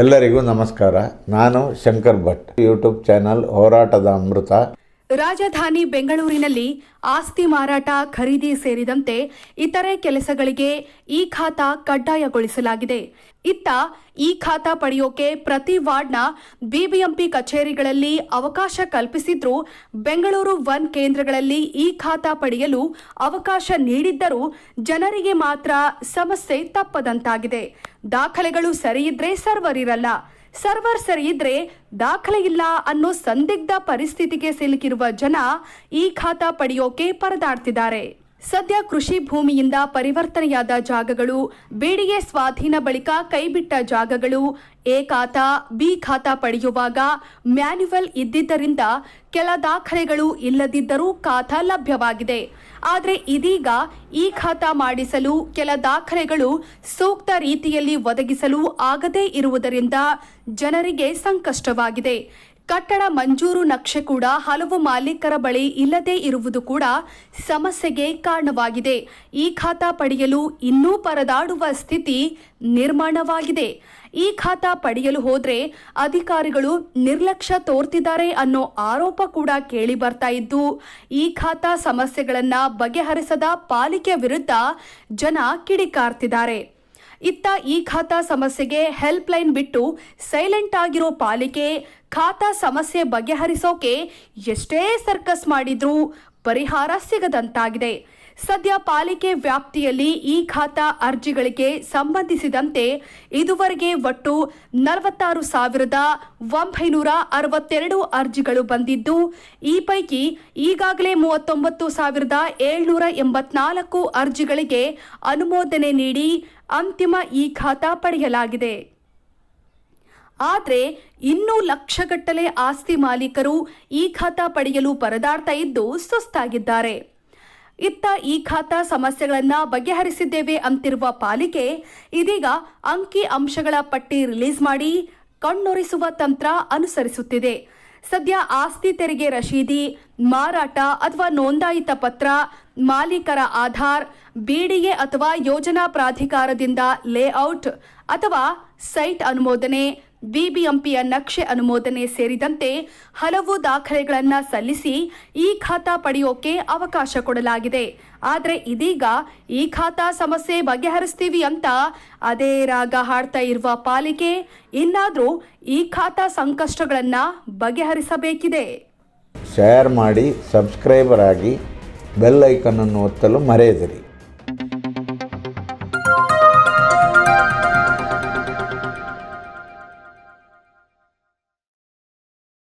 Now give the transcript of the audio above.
ಎಲ್ಲರಿಗೂ ನಮಸ್ಕಾರ. ನಾನು ಶಂಕರ್ ಭಟ್. ಯೂಟ್ಯೂಬ್ ಚಾನಲ್ ಹೋರಾಟದ ಅಮೃತ. ರಾಜಧಾನಿ ಬೆಂಗಳೂರಿನಲ್ಲಿ ಆಸ್ತಿ ಮಾರಾಟ ಖರೀದಿ ಸೇರಿದಂತೆ ಇತರೆ ಕೆಲಸಗಳಿಗೆ ಈ ಖಾತಾ ಕಡ್ಡಾಯಗೊಳಿಸಲಾಗಿದೆ. ಇತ್ತ ಈ ಖಾತಾ ಪಡೆಯೋಕೆ ಪ್ರತಿ ವಾರ್ಡ್ನ ಬಿಬಿಎಂಪಿ ಕಚೇರಿಗಳಲ್ಲಿ ಅವಕಾಶ ಕಲ್ಪಿಸಿದ್ರೂ ಬೆಂಗಳೂರು ಒನ್ ಕೇಂದ್ರಗಳಲ್ಲಿ ಈ ಖಾತಾ ಪಡೆಯಲು ಅವಕಾಶ ನೀಡಿದ್ದರೂ ಜನರಿಗೆ ಮಾತ್ರ ಸಮಸ್ಯೆ ತಪ್ಪದಂತಾಗಿದೆ. ದಾಖಲೆಗಳು ಸರಿಯಿದ್ರೆ ಸರ್ವರ್ ಇರಲ್ಲ. ಸರ್ವರ್ ಸರಿ ಇದ್ರೆ ದಾಖಲೆ ಇಲ್ಲ ಅನ್ನೋ ಸಂದಿಗ್ಧ ಪರಿಸ್ಥಿತಿಗೆ ಸಿಲುಕಿರುವ ಜನ ಈ ಖಾತಾ ಪಡೆಯೋಕೆ ಪರದಾಡ್ತಿದ್ದಾರೆ. ಸದ್ಯ ಕೃಷಿ ಭೂಮಿಯಿಂದ ಪರಿವರ್ತನೆಯಾದ ಜಾಗಗಳು, ಬೇಡಿಗೆ ಸ್ವಾಧೀನ ಬಳಿಕ ಕೈಬಿಟ್ಟ ಜಾಗಗಳು ಎ ಖಾತ ಬಿ ಖಾತಾ ಪಡೆಯುವಾಗ ಮ್ಯಾನ್ಯುವಲ್ ಇದ್ದಿದ್ದರಿಂದ ಕೆಲ ದಾಖಲೆಗಳು ಇಲ್ಲದಿದ್ದರೂ ಖಾತಾ ಲಭ್ಯವಾಗಿದೆ. ಆದರೆ ಇದೀಗ ಈ ಖಾತಾ ಮಾಡಿಸಲು ಕೆಲ ದಾಖಲೆಗಳು ಸೂಕ್ತ ರೀತಿಯಲ್ಲಿ ಒದಗಿಸಲು ಆಗದೇ ಇರುವುದರಿಂದ ಜನರಿಗೆ ಸಂಕಷ್ಟವಾಗಿದೆ. ಕಟ್ಟಡ ಮಂಜೂರು ನಕ್ಷೆ ಕೂಡ ಹಲವು ಮಾಲೀಕರ ಬಳಿ ಇಲ್ಲದೇ ಇರುವುದು ಕೂಡ ಸಮಸ್ಯೆಗೆ ಕಾರಣವಾಗಿದೆ. ಈ ಖಾತಾ ಪಡೆಯಲು ಇನ್ನೂ ಪರದಾಡುವ ಸ್ಥಿತಿ ನಿರ್ಮಾಣವಾಗಿದೆ. ಈ ಖಾತಾ ಪಡೆಯಲು ಹೋದ್ರೆ ಅಧಿಕಾರಿಗಳು ನಿರ್ಲಕ್ಷ್ಯ ತೋರ್ತಿದ್ದಾರೆ ಅನ್ನೋ ಆರೋಪ ಕೂಡ ಕೇಳಿ ಬರ್ತಾ ಇದ್ದು, ಈ ಖಾತಾ ಸಮಸ್ಯೆಗಳನ್ನ ಬಗೆಹರಿಸದ ಪಾಲಿಕೆ ವಿರುದ್ಧ ಜನ ಕಿಡಿಕಾರ್ತಿದ್ದಾರೆ. ಇತ್ತ ಈ ಖಾತಾ ಸಮಸ್ಯೆಗೆ ಹೆಲ್ಪ್ ಲೈನ್ ಬಿಟ್ಟು ಸೈಲೆಂಟ್ ಆಗಿರೋ ಪಾಲಿಕೆ ಖಾತಾ ಸಮಸ್ಯೆ ಬಗೆಹರಿಸೋಕೆ ಎಷ್ಟೇ ಸರ್ಕಸ್ ಮಾಡಿದ್ರೂ ಪರಿಹಾರ ಸಿಗದಂತಾಗಿದೆ. ಸದ್ಯ ಪಾಲಿಕೆ ವ್ಯಾಪ್ತಿಯಲ್ಲಿ ಈ ಖಾತಾ ಅರ್ಜಿಗಳಿಗೆ ಸಂಬಂಧಿಸಿದಂತೆ ಇದುವರೆಗೆ ಒಟ್ಟು ನಲವತ್ತಾರು ಸಾವಿರದ ಒಂಬೈನೂರ ಅರವತ್ತೆರಡು ಅರ್ಜಿಗಳು ಬಂದಿದ್ದು, ಈ ಪೈಕಿ ಈಗಾಗಲೇ ಮೂವತ್ತೊಂಬತ್ತು ಸಾವಿರದ ಏಳ್ನೂರ ಎಂಬತ್ನಾಲ್ಕು ಅರ್ಜಿಗಳಿಗೆ ಅನುಮೋದನೆ ನೀಡಿ ಅಂತಿಮ ಈ ಖಾತಾ ಪಡೆಯಲಾಗಿದೆ. ಆದರೆ ಇನ್ನೂ ಲಕ್ಷಗಟ್ಟಲೆ ಆಸ್ತಿ ಮಾಲೀಕರು ಈ ಖಾತಾ ಪಡೆಯಲು ಪರದಾಡ್ತಾ ಇದ್ದು ಸುಸ್ತಾಗಿದ್ದಾರೆ. ಇತ್ತ ಈ ಖಾತಾ ಸಮಸ್ಯೆಗಳನ್ನ ಬಗೆಹರಿಸಿದ್ದೇವೆ ಅಂತಿರುವ ಪಾಲಿಕೆ ಇದೀಗ ಅಂಕಿ ಅಂಶಗಳ ಪಟ್ಟಿ ರಿಲೀಸ್ ಮಾಡಿ ಕಣ್ಣೊರೆಸುವ ತಂತ್ರ ಅನುಸರಿಸುತ್ತಿದೆ. ಸದ್ಯ ಆಸ್ತಿ ತೆರಿಗೆ ರಶೀದಿ, ಮಾರಾಟ ಅಥವಾ ನೋಂದಾಯಿತ ಪತ್ರ, ಮಾಲೀಕರ ಆಧಾರ್ ಬಿಡಿಎ ಅಥವಾ ಯೋಜನಾ ಪ್ರಾಧಿಕಾರದಿಂದ ಲೇಔಟ್ ಅಥವಾ ಸೈಟ್ ಅನುಮೋದನೆ ಬಿಬಿಎಂಪಿಯ ನಕ್ಷೆ ಅನುಮೋದನೆ ಸೇರಿದಂತೆ ಹಲವು ದಾಖಲೆಗಳನ್ನು ಸಲ್ಲಿಸಿ ಈ ಖಾತಾ ಪಡೆಯೋಕೆ ಅವಕಾಶ ಕೊಡಲಾಗಿದೆ. ಆದರೆ ಇದೀಗ ಈ ಖಾತಾ ಸಮಸ್ಯೆ ಬಗೆಹರಿಸ್ತೀವಿ ಅಂತ ಅದೇ ರಾಗ ಹಾಡ್ತಾ ಇರುವ ಪಾಲಿಕೆ ಇನ್ನಾದರೂ ಈ ಖಾತಾ ಸಂಕಷ್ಟಗಳನ್ನು ಬಗೆಹರಿಸಬೇಕಿದೆ. ಶೇರ್ ಮಾಡಿ ಸಬ್ಸ್ಕ್ರೈಬರ್ ಆಗಿ ಬೆಲ್ ಐಕನನ್ನು ಒತ್ತಲು ಮರೆಯದಿರಿ.